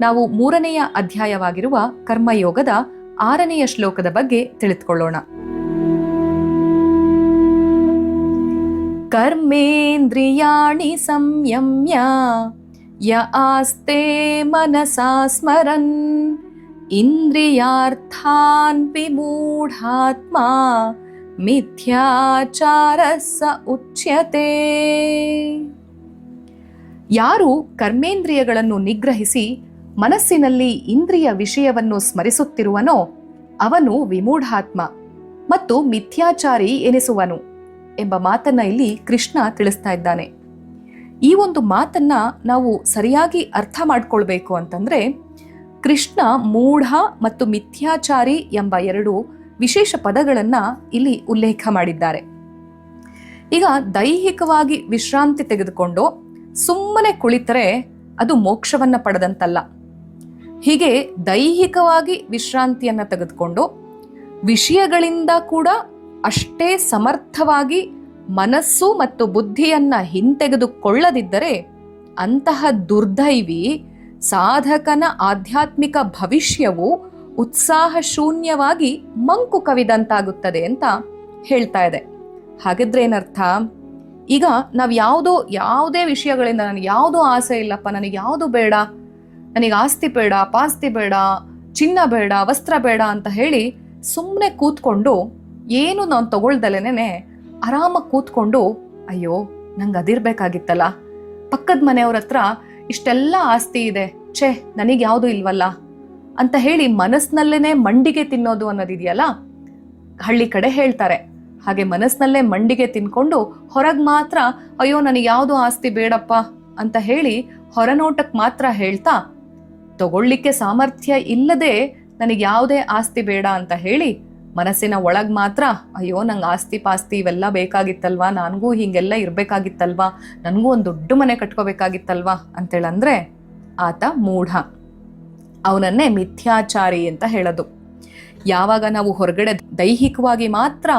ನಾವು ಮೂರನೆಯ ಅಧ್ಯಾಯವಾಗಿರುವ ಕರ್ಮಯೋಗದ ಆರನೆಯ ಶ್ಲೋಕದ ಬಗ್ಗೆ ತಿಳಿದುಕೊಳ್ಳೋಣ. ಕರ್ಮೇಂದ್ರಿಯಾಣಿ ಸಂಯಮ್ಯ ಯ ಆಸ್ತೆ ಮನಸಾ ಸ್ಮರನ್ ಇಂದ್ರಿಯಾರ್ಥಾನ್ ವಿಮೂಢಾತ್ಮ ಮಿಥ್ಯಾಚಾರ ಸ ಉಚ್ಯತೆ. ಯಾರು ಕರ್ಮೇಂದ್ರಿಯಗಳನ್ನು ನಿಗ್ರಹಿಸಿ ಮನಸ್ಸಿನಲ್ಲಿ ಇಂದ್ರಿಯ ವಿಷಯವನ್ನು ಸ್ಮರಿಸುತ್ತಿರುವನೋ, ಅವನು ವಿಮೂಢಾತ್ಮ ಮತ್ತು ಮಿಥ್ಯಾಚಾರಿ ಎನಿಸುವನು ಎಂಬ ಮಾತನ್ನ ಇಲ್ಲಿ ಕೃಷ್ಣ ತಿಳಿಸ್ತಾ ಇದ್ದಾನೆ. ಈ ಒಂದು ಮಾತನ್ನ ನಾವು ಸರಿಯಾಗಿ ಅರ್ಥ ಮಾಡ್ಕೊಳ್ಬೇಕು ಅಂತಂದ್ರೆ, ಕೃಷ್ಣ ಮೂಢ ಮತ್ತು ಮಿಥ್ಯಾಚಾರಿ ಎಂಬ ಎರಡು ವಿಶೇಷ ಪದಗಳನ್ನ ಇಲ್ಲಿ ಉಲ್ಲೇಖ ಮಾಡಿದ್ದಾರೆ. ಈಗ ದೈಹಿಕವಾಗಿ ವಿಶ್ರಾಂತಿ ತೆಗೆದುಕೊಂಡು ಸುಮ್ಮನೆ ಕುಳಿತರೆ ಅದು ಮೋಕ್ಷವನ್ನ ಪಡೆದಂತಲ್ಲ. ಹೀಗೆ ದೈಹಿಕವಾಗಿ ವಿಶ್ರಾಂತಿಯನ್ನು ತೆಗೆದುಕೊಂಡು ವಿಷಯಗಳಿಂದ ಕೂಡ ಅಷ್ಟೇ ಸಮರ್ಥವಾಗಿ ಮನಸ್ಸು ಮತ್ತು ಬುದ್ಧಿಯನ್ನು ಹಿಂತೆಗೆದುಕೊಳ್ಳದಿದ್ದರೆ ಅಂತಹ ದುರ್ದೈವಿ ಸಾಧಕನ ಆಧ್ಯಾತ್ಮಿಕ ಭವಿಷ್ಯವು ಉತ್ಸಾಹ ಶೂನ್ಯವಾಗಿ ಮಂಕು ಕವಿದಂತಾಗುತ್ತದೆ ಅಂತ ಹೇಳ್ತಾ ಇದೆ. ಹಾಗಿದ್ರೆ ಏನರ್ಥ? ಈಗ ನಾವು ಯಾವುದೋ, ಯಾವುದೇ ವಿಷಯಗಳಿಂದ ನನಗೆ ಯಾವುದೋ ಆಸೆ ಇಲ್ಲಪ್ಪ, ನನಗೆ ಯಾವುದು ಬೇಡ ನನಗೆ ಆಸ್ತಿ ಬೇಡ, ಪಾಸ್ತಿ ಬೇಡ, ಚಿನ್ನ ಬೇಡ, ವಸ್ತ್ರ ಬೇಡ ಅಂತ ಹೇಳಿ ಸುಮ್ಮನೆ ಕೂತ್ಕೊಂಡು ಏನು ನಾನು ತಗೊಳ್ದಲೇನೆ ಆರಾಮಾಗಿ ಕೂತ್ಕೊಂಡು, ಅಯ್ಯೋ, ನಂಗೆ ಅದಿರ್ಬೇಕಾಗಿತ್ತಲ್ಲ. ಪಕ್ಕದ ಮನೆಯವ್ರ ಹತ್ರ ಇಷ್ಟೆಲ್ಲ ಆಸ್ತಿ ಇದೆ, ಛೇ, ನನಗೆ ಯಾವುದು ಇಲ್ವಲ್ಲ ಅಂತ ಹೇಳಿ ಮನಸ್ಸಿನಲ್ಲೇನೆ ಮಂಡಿಗೆ ತಿನ್ನೋದು ಅನ್ನೋದಿದೆಯಲ್ಲ, ಹಳ್ಳಿ ಕಡೆ ಹೇಳ್ತಾರೆ. ಹಾಗೆ ಮನಸ್ಸಿನಲ್ಲೇ ಮಂಡಿಗೆ ತಿನ್ಕೊಂಡು ಹೊರಗೆ ಮಾತ್ರ, ಅಯ್ಯೋ, ನನಗೆ ಯಾವುದು ಆಸ್ತಿ ಬೇಡಪ್ಪ ಅಂತ ಹೇಳಿ ಹೊರನೋಟಕ್ಕೆ ಮಾತ್ರ ಹೇಳ್ತಾ ತಗೊಳ್ಳಿಕ್ಕೆ ಸಾಮರ್ಥ್ಯ ಇಲ್ಲದೆ ನನಗೆ ಯಾವುದೇ ಆಸ್ತಿ ಬೇಡ ಅಂತ ಹೇಳಿ ಮನಸ್ಸಿನ ಒಳಗೆ ಮಾತ್ರ, ಅಯ್ಯೋ, ನಂಗೆ ಆಸ್ತಿ ಪಾಸ್ತಿ ಇವೆಲ್ಲ ಬೇಕಾಗಿತ್ತಲ್ವಾ? ನನಗೂ ಹೀಗೆಲ್ಲ ಇರಬೇಕಾಗಿತ್ತಲ್ವಾ? ನನಗೂ ಒಂದು ದೊಡ್ಡ ಮನೆ ಕಟ್ಕೋಬೇಕಾಗಿತ್ತಲ್ವಾ? ಅಂತೇಳಂದ್ರೆ ಆತ ಮೂಢ. ಅವನನ್ನೇ ಮಿಥ್ಯಾಚಾರಿ ಅಂತ ಹೇಳೋದು. ಯಾವಾಗ ನಾವು ಹೊರಗಡೆ ದೈಹಿಕವಾಗಿ ಮಾತ್ರ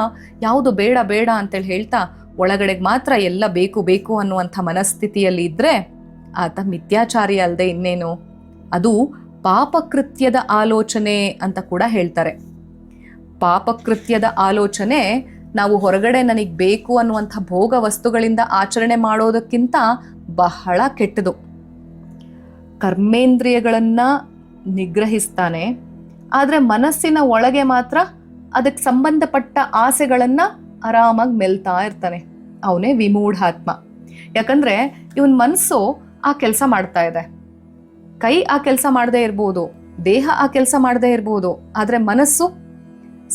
ಯಾವುದು ಬೇಡ ಬೇಡ ಅಂತೇಳಿ ಹೇಳ್ತಾ ಒಳಗಡೆಗೆ ಮಾತ್ರ ಎಲ್ಲ ಬೇಕು ಬೇಕು ಅನ್ನುವಂಥ ಮನಸ್ಥಿತಿಯಲ್ಲಿ ಇದ್ದರೆ ಆತ ಮಿಥ್ಯಾಚಾರಿ ಅಲ್ಲದೆ ಇನ್ನೇನು? ಅದು ಪಾಪಕೃತ್ಯದ ಆಲೋಚನೆ ಅಂತ ಕೂಡ ಹೇಳ್ತಾರೆ. ಪಾಪಕೃತ್ಯದ ಆಲೋಚನೆ ನಾವು ಹೊರಗಡೆ ನನಗೆ ಬೇಕು ಅನ್ನುವಂಥ ಭೋಗ ವಸ್ತುಗಳಿಂದ ಆಚರಣೆ ಮಾಡೋದಕ್ಕಿಂತ ಬಹಳ ಕೆಟ್ಟದು. ಕರ್ಮೇಂದ್ರಿಯಗಳನ್ನು ನಿಗ್ರಹಿಸ್ತಾನೆ, ಆದರೆ ಮನಸ್ಸಿನ ಒಳಗೆ ಮಾತ್ರ ಅದಕ್ಕೆ ಸಂಬಂಧಪಟ್ಟ ಆಸೆಗಳನ್ನು ಆರಾಮಾಗಿ ಮೆಲ್ತಾ ಇರ್ತಾನೆ. ಅವನೇ ವಿಮೂಢಾತ್ಮ. ಯಾಕಂದ್ರೆ ಇವನ್ ಮನಸ್ಸು ಆ ಕೆಲಸ ಮಾಡ್ತಾ ಇದೆ. ಕೈ ಆ ಕೆಲಸ ಮಾಡದೇ ಇರ್ಬೋದು, ದೇಹ ಆ ಕೆಲಸ ಮಾಡದೇ ಇರ್ಬೋದು, ಆದರೆ ಮನಸ್ಸು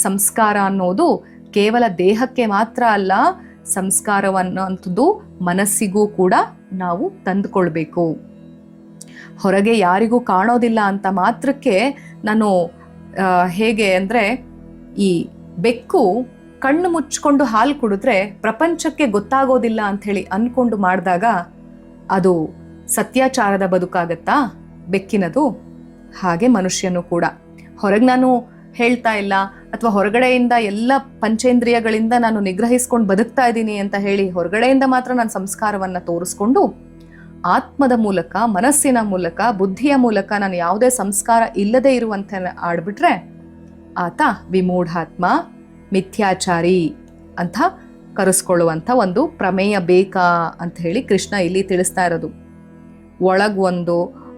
ಸಂಸ್ಕಾರ ಅನ್ನೋದು ಕೇವಲ ದೇಹಕ್ಕೆ ಮಾತ್ರ ಅಲ್ಲ ಸಂಸ್ಕಾರವನ್ನಂಥದ್ದು ಮನಸ್ಸಿಗೂ ಕೂಡ ನಾವು ತಂದುಕೊಳ್ಬೇಕು. ಹೊರಗೆ ಯಾರಿಗೂ ಕಾಣೋದಿಲ್ಲ ಅಂತ ಮಾತ್ರಕ್ಕೆ ನಾನು ಹೇಗೆ ಅಂದರೆ ಈ ಬೆಕ್ಕು ಕಣ್ಣು ಮುಚ್ಚಿಕೊಂಡು ಹಾಲು ಕುಡಿದ್ರೆ ಪ್ರಪಂಚಕ್ಕೆ ಗೊತ್ತಾಗೋದಿಲ್ಲ ಅಂಥೇಳಿ ಅಂದ್ಕೊಂಡು ಮಾಡಿದಾಗ ಅದು ಸತ್ಯಾಚಾರದ ಬದುಕಾಗತ್ತಾ? ಬೆಕ್ಕಿನದು, ಹಾಗೆ ಮನುಷ್ಯನು ಕೂಡ. ಹೊರಗೆ ನಾನು ಹೇಳ್ತಾ ಇಲ್ಲ, ಅಥವಾ ಹೊರಗಡೆಯಿಂದ ಎಲ್ಲ ಪಂಚೇಂದ್ರಿಯಗಳಿಂದ ನಾನು ನಿಗ್ರಹಿಸ್ಕೊಂಡು ಬದುಕ್ತಾ ಇದ್ದೀನಿ ಅಂತ ಹೇಳಿ ಹೊರಗಡೆಯಿಂದ ಮಾತ್ರ ನಾನು ಸಂಸ್ಕಾರವನ್ನು ತೋರಿಸ್ಕೊಂಡು, ಆತ್ಮದ ಮೂಲಕ, ಮನಸ್ಸಿನ ಮೂಲಕ, ಬುದ್ಧಿಯ ಮೂಲಕ ನಾನು ಯಾವುದೇ ಸಂಸ್ಕಾರ ಇಲ್ಲದೆ ಇರುವಂಥ ಆಡ್ಬಿಟ್ರೆ, ಆತ ವಿಮೂಢಾತ್ಮ, ಮಿಥ್ಯಾಚಾರಿ ಅಂತ ಕರೆಸ್ಕೊಳ್ಳುವಂಥ ಒಂದು ಪ್ರಮೇಯ ಬೇಕಾ ಅಂತ ಹೇಳಿ ಕೃಷ್ಣ ಇಲ್ಲಿ ತಿಳಿಸ್ತಾ ಇರೋದು. ಒಳಗ್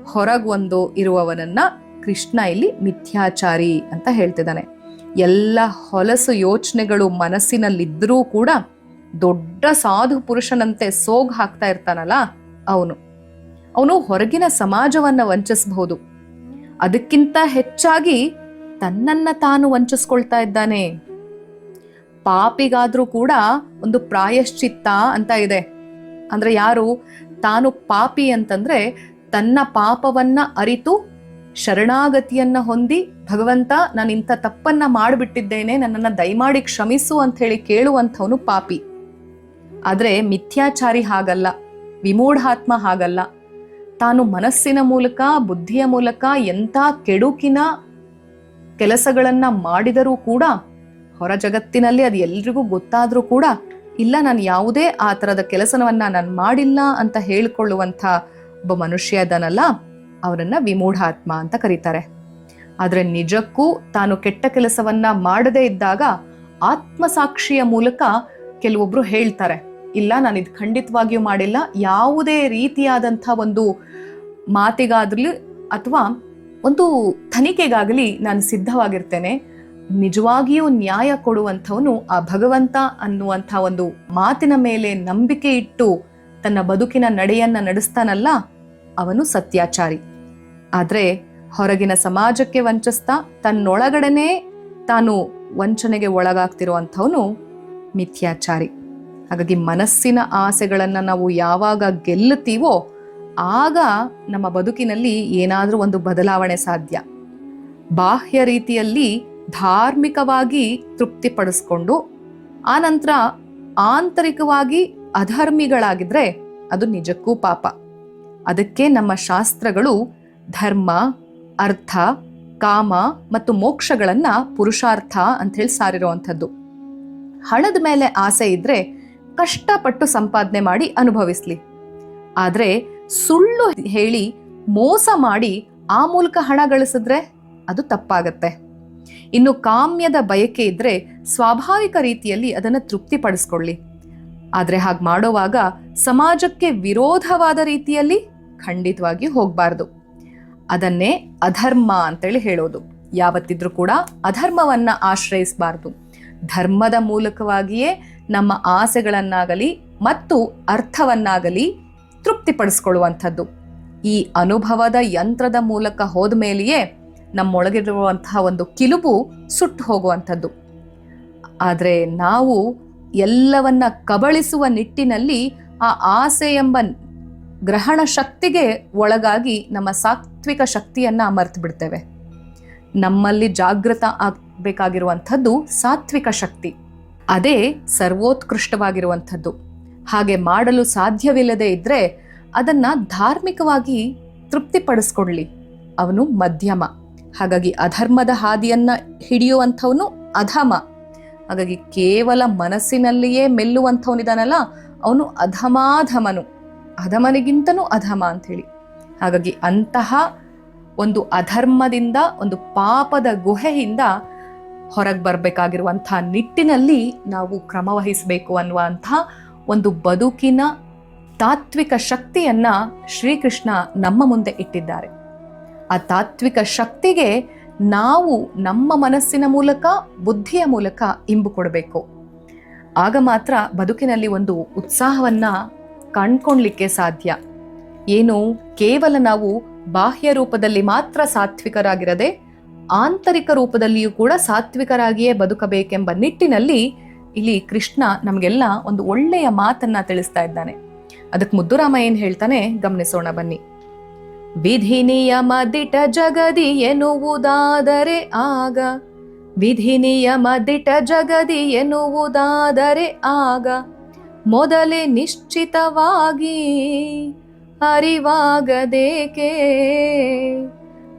ಒಂದು ಹೊರಗ್ ಒಂದು ಇರುವವನನ್ನ ಕೃಷ್ಣ ಇಲ್ಲಿ ಮಿಥ್ಯಾಚಾರಿ ಅಂತ ಹೇಳ್ತಿದ್ದಾನೆ. ಎಲ್ಲ ಹೊಲಸು ಯೋಚನೆಗಳು ಮನಸ್ಸಿನಲ್ಲಿದ್ದರೂ ಕೂಡ ದೊಡ್ಡ ಸಾಧು ಪುರುಷನಂತೆ ಸೋಗ್ ಹಾಕ್ತಾ ಇರ್ತಾನಲ್ಲ ಅವನು. ಅವನು ಹೊರಗಿನ ಸಮಾಜವನ್ನ ವಂಚಿಸಬಹುದು. ಅದಕ್ಕಿಂತ ಹೆಚ್ಚಾಗಿ ತನ್ನನ್ನ ತಾನು ವಂಚಿಸ್ಕೊಳ್ತಾ ಇದ್ದಾನೆ. ಪಾಪಿಗಾದ್ರೂ ಕೂಡ ಒಂದು ಪ್ರಾಯಶ್ಚಿತ್ತ ಅಂತ ಇದೆ. ಅಂದ್ರೆ ಯಾರು? ತಾನು ಪಾಪಿ ಅಂತಂದ್ರೆ ತನ್ನ ಪಾಪವನ್ನ ಅರಿತು ಶರಣಾಗತಿಯನ್ನ ಹೊಂದಿ, ಭಗವಂತ ನಾನು ಇಂಥ ತಪ್ಪನ್ನ ಮಾಡಿಬಿಟ್ಟಿದ್ದೇನೆ, ನನ್ನನ್ನು ದಯಮಾಡಿ ಕ್ಷಮಿಸು ಅಂತ ಹೇಳಿ ಕೇಳುವಂಥವನು ಪಾಪಿ. ಆದರೆ ಮಿಥ್ಯಾಚಾರಿ ಹಾಗಲ್ಲ, ವಿಮೂಢಾತ್ಮ ಹಾಗಲ್ಲ. ತಾನು ಮನಸ್ಸಿನ ಮೂಲಕ, ಬುದ್ಧಿಯ ಮೂಲಕ ಎಂಥ ಕೆಡುಕಿನ ಕೆಲಸಗಳನ್ನ ಮಾಡಿದರೂ ಕೂಡ, ಹೊರ ಜಗತ್ತಿನಲ್ಲಿ ಅದು ಎಲ್ರಿಗೂ ಗೊತ್ತಾದರೂ ಕೂಡ, ಇಲ್ಲ, ನಾನು ಯಾವುದೇ ಆ ಥರದ ಕೆಲಸವನ್ನ ನಾನು ಮಾಡಿಲ್ಲ ಅಂತ ಹೇಳಿಕೊಳ್ಳುವಂಥ ಒಬ್ಬ ಮನುಷ್ಯ ಇದ್ದಾನಲ್ಲ ಅವನನ್ನ ವಿಮೂಢಾತ್ಮ ಅಂತ ಕರೀತಾರೆ. ಆದರೆ ನಿಜಕ್ಕೂ ತಾನು ಕೆಟ್ಟ ಕೆಲಸವನ್ನ ಮಾಡದೇ ಇದ್ದಾಗ ಆತ್ಮಸಾಕ್ಷಿಯ ಮೂಲಕ ಕೆಲವೊಬ್ರು ಹೇಳ್ತಾರೆ, ಇಲ್ಲ ನಾನು ಇದು ಖಂಡಿತವಾಗಿಯೂ ಮಾಡಿಲ್ಲ, ಯಾವುದೇ ರೀತಿಯಾದಂಥ ಒಂದು ಮಾತಿಗಾಗಲಿ ಅಥವಾ ಒಂದು ತನಿಖೆಗಾಗಲಿ ನಾನು ಸಿದ್ಧವಾಗಿರ್ತೇನೆ, ನಿಜವಾಗಿಯೂ ನ್ಯಾಯ ಕೊಡುವಂಥವನು ಆ ಭಗವಂತ ಅನ್ನುವಂಥ ಒಂದು ಮಾತಿನ ಮೇಲೆ ನಂಬಿಕೆ ಇಟ್ಟು ತನ್ನ ಬದುಕಿನ ನಡೆಯನ್ನ ನಡೆಸ್ತಾನಲ್ಲ ಅವನು ಸತ್ಯಾಚಾರಿ. ಆದರೆ ಹೊರಗಿನ ಸಮಾಜಕ್ಕೆ ವಂಚಿಸ್ತಾ ತನ್ನೊಳಗಡೆನೇ ತಾನು ವಂಚನೆಗೆ ಒಳಗಾಗ್ತಿರುವಂಥವನು ಮಿಥ್ಯಾಚಾರಿ. ಹಾಗಾಗಿ ಮನಸ್ಸಿನ ಆಸೆಗಳನ್ನು ನಾವು ಯಾವಾಗ ಗೆಲ್ಲುತ್ತೀವೋ ಆಗ ನಮ್ಮ ಬದುಕಿನಲ್ಲಿ ಏನಾದರೂ ಒಂದು ಬದಲಾವಣೆ ಸಾಧ್ಯ. ಬಾಹ್ಯ ರೀತಿಯಲ್ಲಿ ಧಾರ್ಮಿಕವಾಗಿ ತೃಪ್ತಿಪಡಿಸ್ಕೊಂಡು ಆನಂತರ ಆಂತರಿಕವಾಗಿ ಅಧರ್ಮಿಗಳಾಗಿದ್ರೆ ಅದು ನಿಜಕ್ಕೂ ಪಾಪ. ಅದಕ್ಕೆ ನಮ್ಮ ಶಾಸ್ತ್ರಗಳು ಧರ್ಮ, ಅರ್ಥ, ಕಾಮ ಮತ್ತು ಮೋಕ್ಷಗಳನ್ನು ಪುರುಷಾರ್ಥ ಅಂತ ಹೇಳಿ ಸಾರಿರುವಂಥದ್ದು. ಹಣದ ಮೇಲೆ ಆಸೆ ಇದ್ದರೆ ಕಷ್ಟಪಟ್ಟು ಸಂಪಾದನೆ ಮಾಡಿ ಅನುಭವಿಸ್ಲಿ. ಆದರೆ ಸುಳ್ಳು ಹೇಳಿ ಮೋಸ ಮಾಡಿ ಆ ಮೂಲಕ ಹಣ ಗಳಿಸಿದ್ರೆ ಅದು ತಪ್ಪಾಗತ್ತೆ. ಇನ್ನು ಕಾಮ್ಯದ ಬಯಕೆ ಇದ್ದರೆ ಸ್ವಾಭಾವಿಕ ರೀತಿಯಲ್ಲಿ ಅದನ್ನು ತೃಪ್ತಿಪಡಿಸ್ಕೊಳ್ಳಿ. ಆದರೆ ಹಾಗೆ ಮಾಡೋವಾಗ ಸಮಾಜಕ್ಕೆ ವಿರೋಧವಾದ ರೀತಿಯಲ್ಲಿ ಖಂಡಿತವಾಗಿ ಹೋಗಬಾರ್ದು. ಅದನ್ನೇ ಅಧರ್ಮ ಅಂತೇಳಿ ಹೇಳೋದು. ಯಾವತ್ತಿದ್ರೂ ಕೂಡ ಅಧರ್ಮವನ್ನ ಆಶ್ರಯಿಸಬಾರ್ದು. ಧರ್ಮದ ಮೂಲಕವಾಗಿಯೇ ನಮ್ಮ ಆಸೆಗಳನ್ನಾಗಲಿ ಮತ್ತು ಅರ್ಥವನ್ನಾಗಲಿ ತೃಪ್ತಿಪಡಿಸ್ಕೊಳ್ಳುವಂಥದ್ದು. ಈ ಅನುಭವದ ಯಂತ್ರದ ಮೂಲಕ ಹೋದ ಮೇಲೆಯೇ ನಮ್ಮೊಳಗಿರುವಂತಹ ಒಂದು ಕಿಲುಬು ಸುಟ್ಟು ಹೋಗುವಂಥದ್ದು. ಆದರೆ ನಾವು ಎಲ್ಲವನ್ನ ಕಬಳಿಸುವ ನಿಟ್ಟಿನಲ್ಲಿ ಆ ಆಸೆ ಎಂಬ ಗ್ರಹಣ ಶಕ್ತಿಗೆ ಒಳಗಾಗಿ ನಮ್ಮ ಸಾತ್ವಿಕ ಶಕ್ತಿಯನ್ನ ಮರೆತು ಬಿಡ್ತೇವೆ. ನಮ್ಮಲ್ಲಿ ಜಾಗೃತ ಆಗಬೇಕಾಗಿರುವಂಥದ್ದು ಸಾತ್ವಿಕ ಶಕ್ತಿ. ಅದೇ ಸರ್ವೋತ್ಕೃಷ್ಟವಾಗಿರುವಂಥದ್ದು. ಹಾಗೆ ಮಾಡಲು ಸಾಧ್ಯವಿಲ್ಲದೆ ಇದ್ದರೆ ಅದನ್ನ ಧಾರ್ಮಿಕವಾಗಿ ತೃಪ್ತಿಪಡಿಸ್ಕೊಳ್ಳಿ. ಅವನು ಮಧ್ಯಮ. ಹಾಗಾಗಿ ಅಧರ್ಮದ ಹಾದಿಯನ್ನ ಹಿಡಿಯುವಂಥವನು ಅಧಮ. ಹಾಗಾಗಿ ಕೇವಲ ಮನಸ್ಸಿನಲ್ಲಿಯೇ ಮೆಲ್ಲುವಂಥವನಿದಾನಲ್ಲ, ಅವನು ಅಧಮಾಧಮನು. ಅಧಮನಿಗಿಂತನೂ ಅಧಮ ಅಂಥೇಳಿ. ಹಾಗಾಗಿ ಅಂತಹ ಒಂದು ಅಧರ್ಮದಿಂದ, ಒಂದು ಪಾಪದ ಗುಹೆಯಿಂದ ಹೊರಗೆ ಬರಬೇಕಾಗಿರುವಂಥ ನಿಟ್ಟಿನಲ್ಲಿ ನಾವು ಕ್ರಮವಹಿಸಬೇಕು ಅನ್ನುವಂಥ ಒಂದು ಬದುಕಿನ ತಾತ್ವಿಕ ಶಕ್ತಿಯನ್ನ ಶ್ರೀಕೃಷ್ಣ ನಮ್ಮ ಮುಂದೆ ಇಟ್ಟಿದ್ದಾರೆ. ಆ ತಾತ್ವಿಕ ಶಕ್ತಿಗೆ ನಾವು ನಮ್ಮ ಮನಸ್ಸಿನ ಮೂಲಕ, ಬುದ್ಧಿಯ ಮೂಲಕ ಇಂಬು ಕೊಡಬೇಕು. ಆಗ ಮಾತ್ರ ಬದುಕಿನಲ್ಲಿ ಒಂದು ಉತ್ಸಾಹವನ್ನ ಕಂಡ್ಕೊಳ್ಲಿಕ್ಕೆ ಸಾಧ್ಯ. ಏನು, ಕೇವಲ ನಾವು ಬಾಹ್ಯ ರೂಪದಲ್ಲಿ ಮಾತ್ರ ಸಾತ್ವಿಕರಾಗಿರದೆ, ಆಂತರಿಕ ರೂಪದಲ್ಲಿಯೂ ಕೂಡ ಸಾತ್ವಿಕರಾಗಿಯೇ ಬದುಕಬೇಕೆಂಬ ನಿಟ್ಟಿನಲ್ಲಿ ಇಲ್ಲಿ ಕೃಷ್ಣ ನಮಗೆಲ್ಲ ಒಂದು ಒಳ್ಳೆಯ ಮಾತನ್ನ ತಿಳಿಸ್ತಾ ಇದ್ದಾನೆ. ಅದಕ್ಕೆ ಮುದ್ದುರಾಮ ಏನ್ ಹೇಳ್ತಾನೆ, ಗಮನಿಸೋಣ ಬನ್ನಿ. ವಿಧಿ ನಿಯಮ ದಿಟ ಜಗದಿ ಎನ್ನುವುದಾದರೆ ಆಗ. ವಿಧಿ ನಿಯಮ ದಿಟ ಜಗದಿ ಎನ್ನುವುದಾದರೆ ಆಗ. ಮೊದಲೇ ನಿಶ್ಚಿತವಾಗಿ ಅರಿವಾಗದೇಕೆ?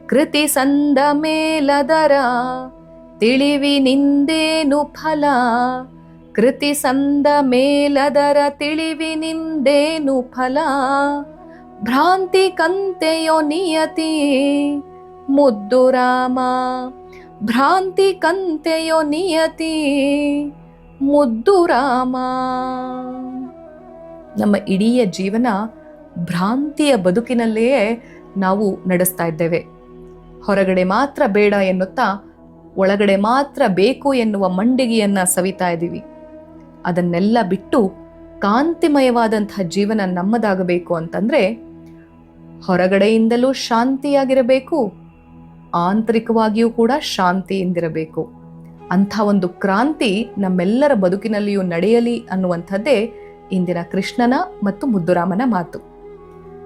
ಕೃತಿ ಸಂದ ಮೇಲದರ ತಿಳಿವಿನಿಂದೇನು ಫಲ? ಕೃತಿ ಸಂದ ಮೇಲದರ ತಿಳಿವಿನಿಂದೇನು ಫಲ? ಭ್ರಾಂತಿ ಕಂತೆಯೋ ನಿಯತಿ ಮುದ್ದು ರಾಮ. ಭ್ರಾಂತಿ ಕಂತೆಯೋ ನಿಯತಿ ಮುದ್ದು ರಾಮ. ನಮ್ಮ ಇಡೀ ಜೀವನ ಭ್ರಾಂತಿಯ ಬದುಕಿನಲ್ಲಿಯೇ ನಾವು ನಡೆಸ್ತಾ ಇದ್ದೇವೆ. ಹೊರಗಡೆ ಮಾತ್ರ ಬೇಡ ಎನ್ನುತ್ತಾ ಒಳಗಡೆ ಮಾತ್ರ ಬೇಕು ಎನ್ನುವ ಮಂಡಿಗೆಯನ್ನ ಸವಿತಾ ಇದ್ದೀವಿ. ಅದನ್ನೆಲ್ಲ ಬಿಟ್ಟು ಕಾಂತಿಮಯವಾದಂತಹ ಜೀವನ ನಮ್ಮದಾಗಬೇಕು ಅಂತಂದ್ರೆ ಹೊರಗಡೆಯಿಂದಲೂ ಶಾಂತಿಯಾಗಿರಬೇಕು, ಆಂತರಿಕವಾಗಿಯೂ ಕೂಡ ಶಾಂತಿಯಿಂದಿರಬೇಕು. ಅಂಥ ಒಂದು ಕ್ರಾಂತಿ ನಮ್ಮೆಲ್ಲರ ಬದುಕಿನಲ್ಲಿಯೂ ನಡೆಯಲಿ ಅನ್ನುವಂಥದ್ದೇ ಇಂದಿನ ಕೃಷ್ಣನ ಮತ್ತು ಮುದ್ದುರಾಮನ ಮಾತು.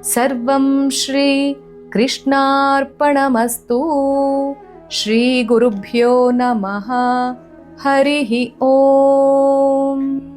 ಸರ್ವಂ ಶ್ರೀ ಕೃಷ್ಣಾರ್ಪಣಮಸ್ತು. ಶ್ರೀ ಗುರುಭ್ಯೋ ನಮಃ. ಹರಿ ಓಂ.